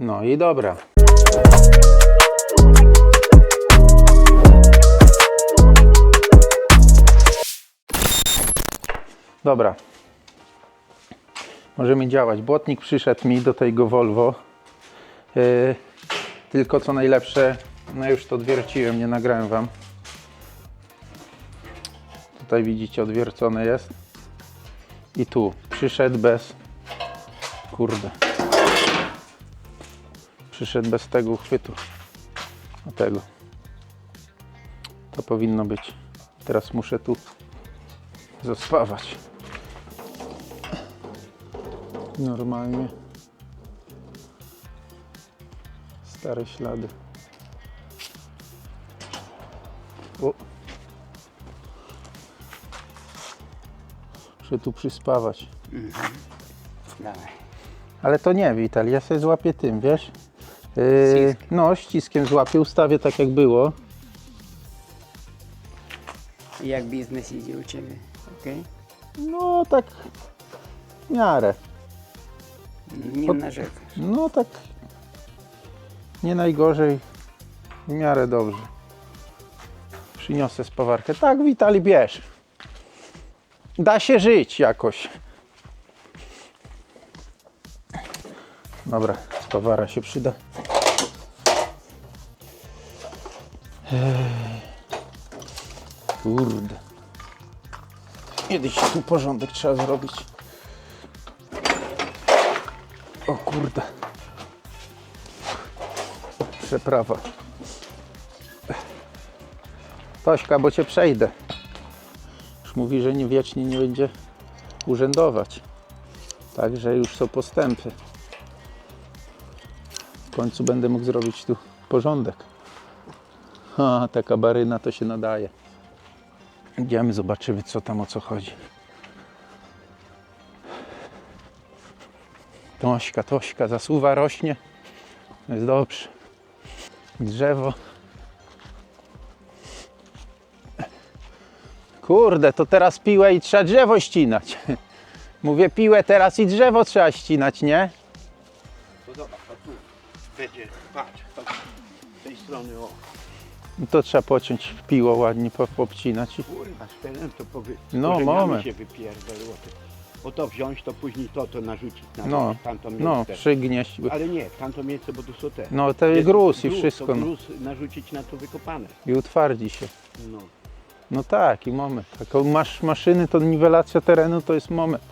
No i dobra. Dobra. Możemy działać. Błotnik przyszedł mi do tego Volvo. Yy, tylko co najlepsze, no już to odwierciłem, nie nagrałem wam. Tutaj widzicie, odwiercone jest. I tu przyszedł bez. Kurde. Przyszedł bez tego uchwytu. O tego. To powinno być. Teraz muszę tu zaspawać. Normalnie. Stare ślady. O. Muszę tu przyspawać. Dawaj. Ale to nie, Wital, ja sobie złapię tym, wiesz? Yy, no, ściskiem złapię, ustawię tak jak było. Jak biznes idzie u Ciebie? Okej? No, tak w miarę. Nie Pod- narzekasz. No, tak nie najgorzej, w miarę dobrze. Przyniosę spawarkę. Tak, Witali, bierz. Da się żyć jakoś. Dobra, spawara się przyda. Kurde. Kiedyś tu porządek trzeba zrobić. O kurde. Przeprawa. Tośka, bo cię przejdę. Już mówi, że nie wiecznie nie będzie urzędować. Także już są postępy. W końcu będę mógł zrobić tu porządek. Ha, taka baryna to się nadaje. Idziemy, zobaczymy co tam o co chodzi. Tośka, Tośka, zasuwa, rośnie. Jest dobrze. Drzewo. Kurde, to teraz piłę i trzeba drzewo ścinać. Mówię piłę teraz i drzewo trzeba ścinać, nie? To zobacz, to tu będzie, patrz, to z tej strony, o. No To trzeba pociąć piło ładnie, po- popcinać. i- Kurwa, szpelem to powy... No, korzeniami moment. się wypierdoliło. Bo to wziąć, to później to, to narzucić na No, tamto miejsce. no, przygnieść. Ale nie, w tamto miejsce, bo tu są te. No, to Jest gruz i wszystko. To No. gruz narzucić na to wykopane. I utwardzi się. No. No tak, i moment. Taką masz maszyny, to niwelacja terenu to jest moment.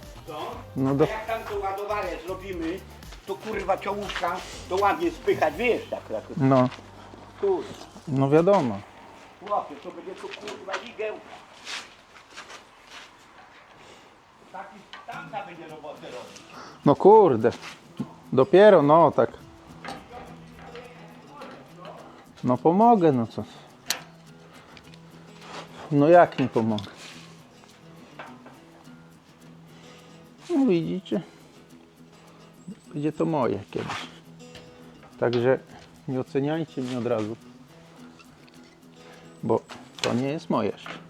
No do... Jak tam to ładowanie zrobimy, to kurwa czołówka, to ładnie spychać, wiesz, tak, tak. No, Kurwa, no wiadomo. chłopie, to będzie tu kurwa igieł. Taki tamta będzie robotę robić. No kurde. Dopiero, no tak. No pomogę, no co. No jak nie pomogę? No widzicie. Będzie to moje kiedyś. Także nie oceniajcie mnie od razu. Bo to nie jest moje jeszcze.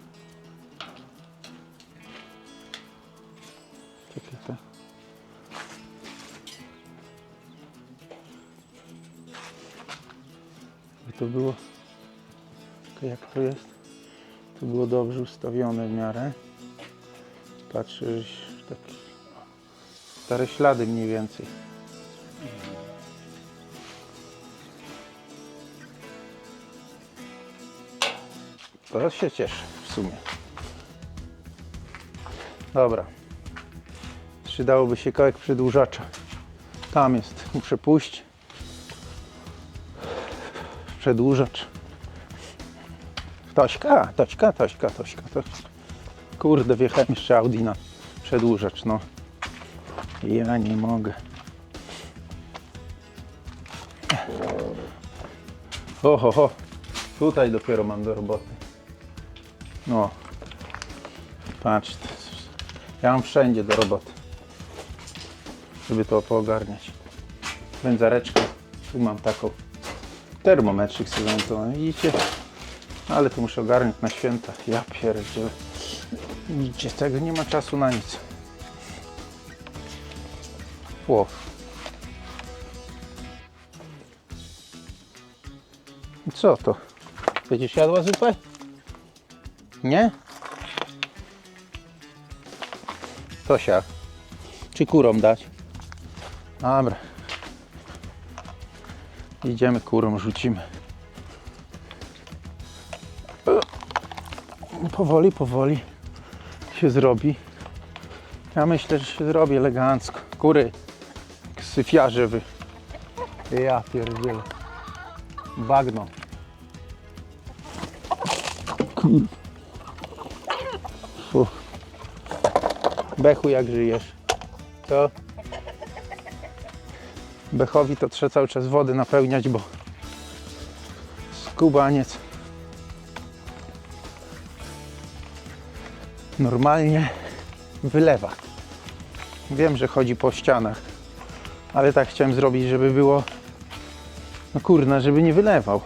To było. Czekaj, jak to jest? To było dobrze ustawione w miarę. Patrzę, że tak stare ślady mniej więcej. To się cieszę w sumie. Dobra. Przydałoby się kawałek przedłużacza. Tam jest. Muszę pójść. Przedłużacz. Tośka, Tośka, Tośka, Tośka, Tośka. Kurde, wjechałem jeszcze Audi na przedłużacz, no. Ja nie mogę. Ho, ho, ho. Tutaj dopiero mam do roboty. No. Patrz. Ja mam wszędzie do roboty. Żeby to poogarniać. Wędzareczkę. Tu mam taką. Termometrzyk sobie zamontowany. Widzicie? Ale to muszę ogarnąć na święta. Ja pierdzielę. Widzicie, tego nie ma czasu na nic. I Co to? Będziesz jadła zupę? Nie? Tosia. Czy kurom dać? Dobra. Idziemy kurom, rzucimy. Powoli, powoli się zrobi. Ja myślę, że się zrobi elegancko. Kury, syfiarze wy. Ja pierdzielę. Bagno. Kur... Bechu, jak żyjesz? Co? Bechowi to trzeba cały czas wody napełniać, bo skubaniec normalnie wylewa. Wiem, że chodzi po ścianach, ale tak chciałem zrobić, żeby było no kurna, żeby nie wylewał.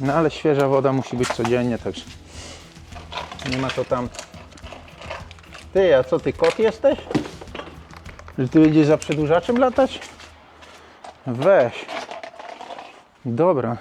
No ale świeża woda musi być codziennie, także nie ma to tam. Ty, a co ty kot jesteś? Że ty będziesz za przedłużaczem latać? Weź. Dobra.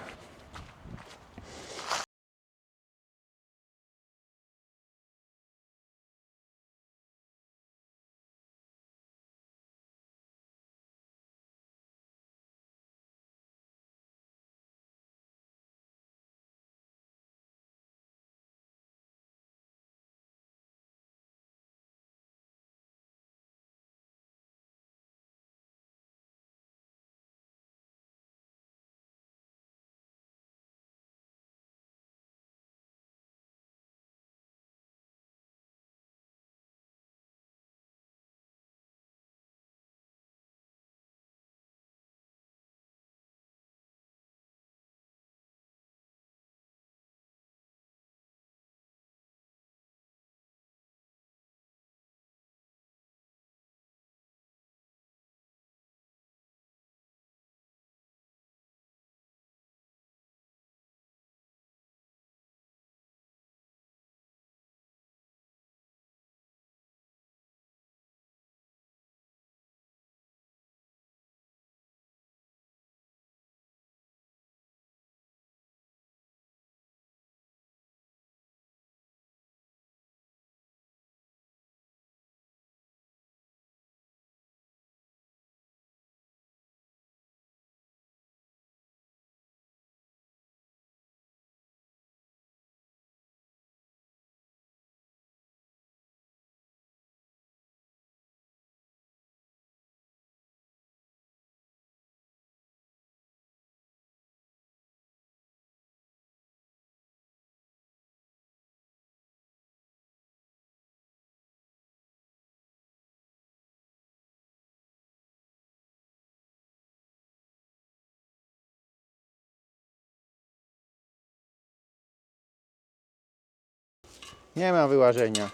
Nie ma wyłażenia.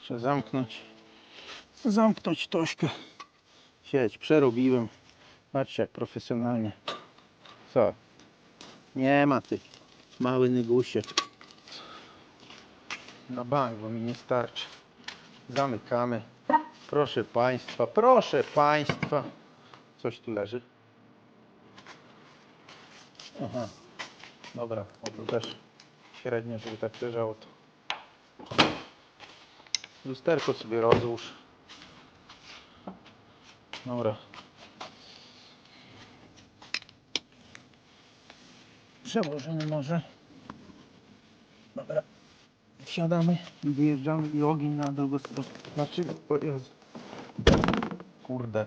Muszę zamknąć. Zamknąć Tośkę. Sieć, przerobiłem. Patrzcie jak profesjonalnie. Co? Nie ma ty. Mały nygusie. Na bank, bo mi nie starczy. Zamykamy. Proszę Państwa, proszę Państwa. Coś tu leży. Aha. Dobra, o to też średnio, żeby tak leżało to. Lusterko sobie rozłóż. Dobra. Przełożymy może. Dobra. Wsiadamy i wyjeżdżamy i ogień na drugą stronę. Znaczy, o Jezu. Kurde.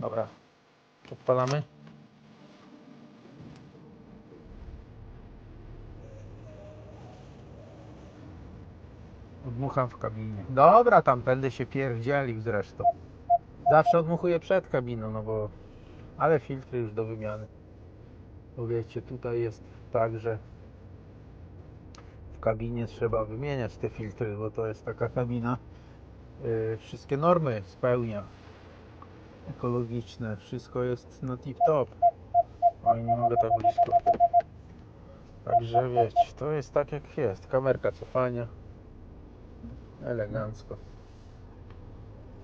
Dobra. Odpalamy. Odmucham w kabinie. Dobra, tam będę się pierdzielił zresztą. Zawsze odmuchuję przed kabiną, no bo... Ale filtry już do wymiany. Bo wiecie, tutaj jest tak, że w kabinie trzeba wymieniać te filtry, bo to jest taka kabina. Yy, wszystkie normy spełnia. Ekologiczne, wszystko jest na tip top. Oj, nie mogę tak blisko. Także wiecie, to jest tak jak jest. Kamerka cofania. Elegancko.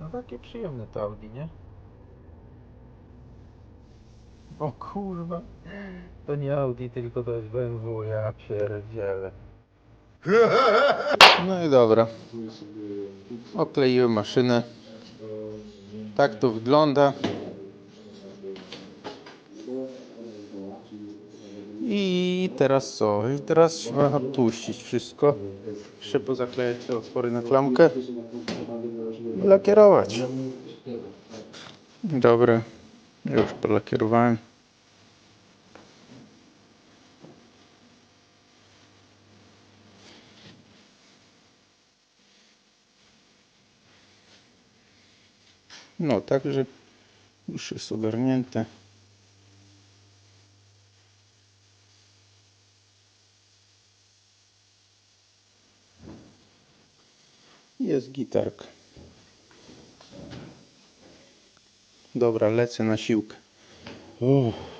No takie przyjemne to Audi, nie? O kurwa. To nie Audi, tylko to jest BMW, ja pierdzielę. No i dobra. Okleiłem maszynę. Tak to wygląda. I teraz co? I teraz trzeba odpuścić wszystko. Jeszcze pozaklejać te otwory na klamkę. I lakierować. Dobra. Już polakierowałem. No, także już jest ogarnięte. Jest gitarka. Dobra, lecę na siłkę. Uff.